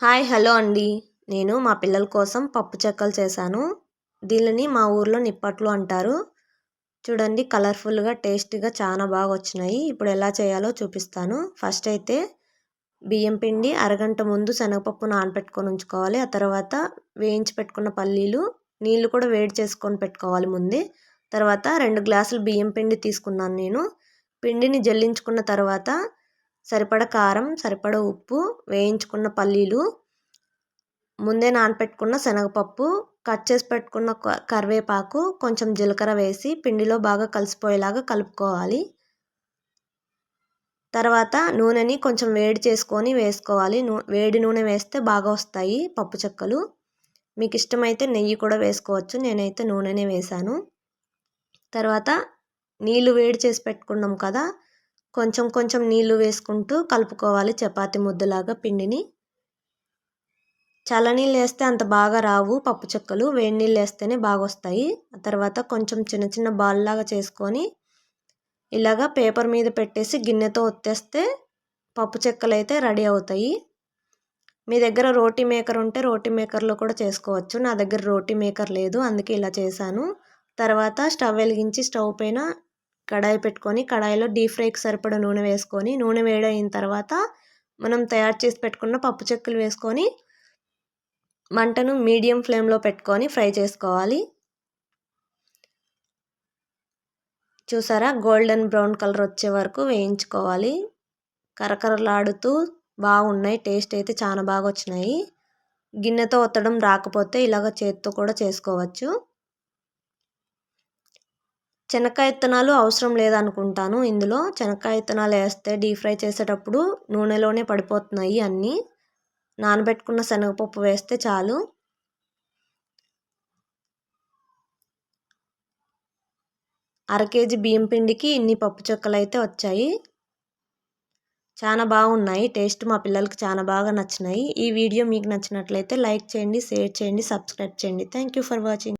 Hi hello అండి. నేను మా పిల్లల కోసం పప్పు చెక్కలు చేశాను. దీనిని మా ఊర్లో నిప్పట్లు అంటారు. చూడండి కలర్ఫుల్గా టేస్ట్గా చాలా బాగా వచ్చినాయి. ఇప్పుడు ఎలా చేయాలో చూపిస్తాను. ఫస్ట్ అయితే బియ్యం పిండి అరగంట ముందు శనగపప్పు నానపెట్టుకొని ఉంచుకోవాలి. ఆ తర్వాత వేయించి పెట్టుకున్న పల్లీలు నీళ్ళు కూడా వేడి చేసుకొని పెట్టుకోవాలి ముందే. తర్వాత రెండు గ్లాసులు బియ్యం పిండి తీసుకున్నాను నేను. పిండిని జల్లించుకున్న తర్వాత సరిపడ కారం సరిపడ ఉప్పు వేయించుకున్న పల్లీలు ముందే నానపెట్టుకున్న శనగపప్పు కట్ చేసి పెట్టుకున్న కరివేపాకు కొంచెం జీలకర్ర వేసి పిండిలో బాగా కలిసిపోయేలాగా కలుపుకోవాలి. తర్వాత నూనెని కొంచెం వేడి చేసుకొని వేసుకోవాలి. నూ వేడి నూనె వేస్తే బాగా వస్తాయి పప్పు చెక్కలు. మీకు ఇష్టమైతే నెయ్యి కూడా వేసుకోవచ్చు. నేనైతే నూనెనే వేశాను. తర్వాత నీళ్ళు వేడి చేసి పెట్టుకున్నాం కదా కొంచెం కొంచెం నీళ్ళు వేసుకుంటూ కలుపుకోవాలి చపాతి ముద్దలాగా పిండిని. చల్లనీళ్ళు వేస్తే అంత బాగా రావు పప్పు చెక్కలు వేడి నీళ్ళు వేస్తేనే బాగా వస్తాయి ఆ తర్వాత కొంచెం చిన్న చిన్న బాల్ లాగా చేసుకొని ఇలాగా పేపర్ మీద పెట్టేసి గిన్నెతో ఒత్తేస్తే పప్పు చెక్కలు అయితే రెడీ అవుతాయి. మీ దగ్గర రోటీ మేకర్ ఉంటే రోటీ మేకర్లో కూడా చేసుకోవచ్చు. నా దగ్గర రోటీ మేకర్ లేదు అందుకే ఇలా చేశాను. తర్వాత స్టవ్ వెలిగించి స్టవ్ పైన కడాయి పెట్టుకొని కడాయిలో డీప్ ఫ్రైకి సరిపడా నూనె వేసుకొని నూనె వేడైన తర్వాత మనం తయారు చేసి పెట్టుకున్న పప్పు చెక్కలు వేసుకొని మంటను మీడియం ఫ్లేమ్లో పెట్టుకొని ఫ్రై చేసుకోవాలి. చూసారా? గోల్డెన్ బ్రౌన్ కలర్ వచ్చే వరకు వేయించుకోవాలి. కరకరలాడుతూ బాగున్నాయి. టేస్ట్ అయితే చాలా బాగా వచ్చినాయి. గిన్నెతో ఒత్తడం రాకపోతే ఇలాగ చేత్తో కూడా చేసుకోవచ్చు. శనక్కాయ విత్తనాలు అవసరం లేదనుకుంటాను. ఇందులో శనక్కాయ విత్తనాలు వేస్తే డీప్ ఫ్రై చేసేటప్పుడు నూనెలోనే పడిపోతున్నాయి అన్నీ. నానబెట్టుకున్న శనగపప్పు వేస్తే చాలు. అర కేజీ బియ్యం పిండికి ఇన్ని పప్పు చుక్కలు అయితే వచ్చాయి. చాలా బాగున్నాయి. టేస్ట్ మా పిల్లలకి చాలా బాగా నచ్చినాయి. ఈ వీడియో మీకు నచ్చినట్లయితే లైక్ చేయండి షేర్ చేయండి సబ్స్క్రైబ్ చేయండి. Thank you for watching.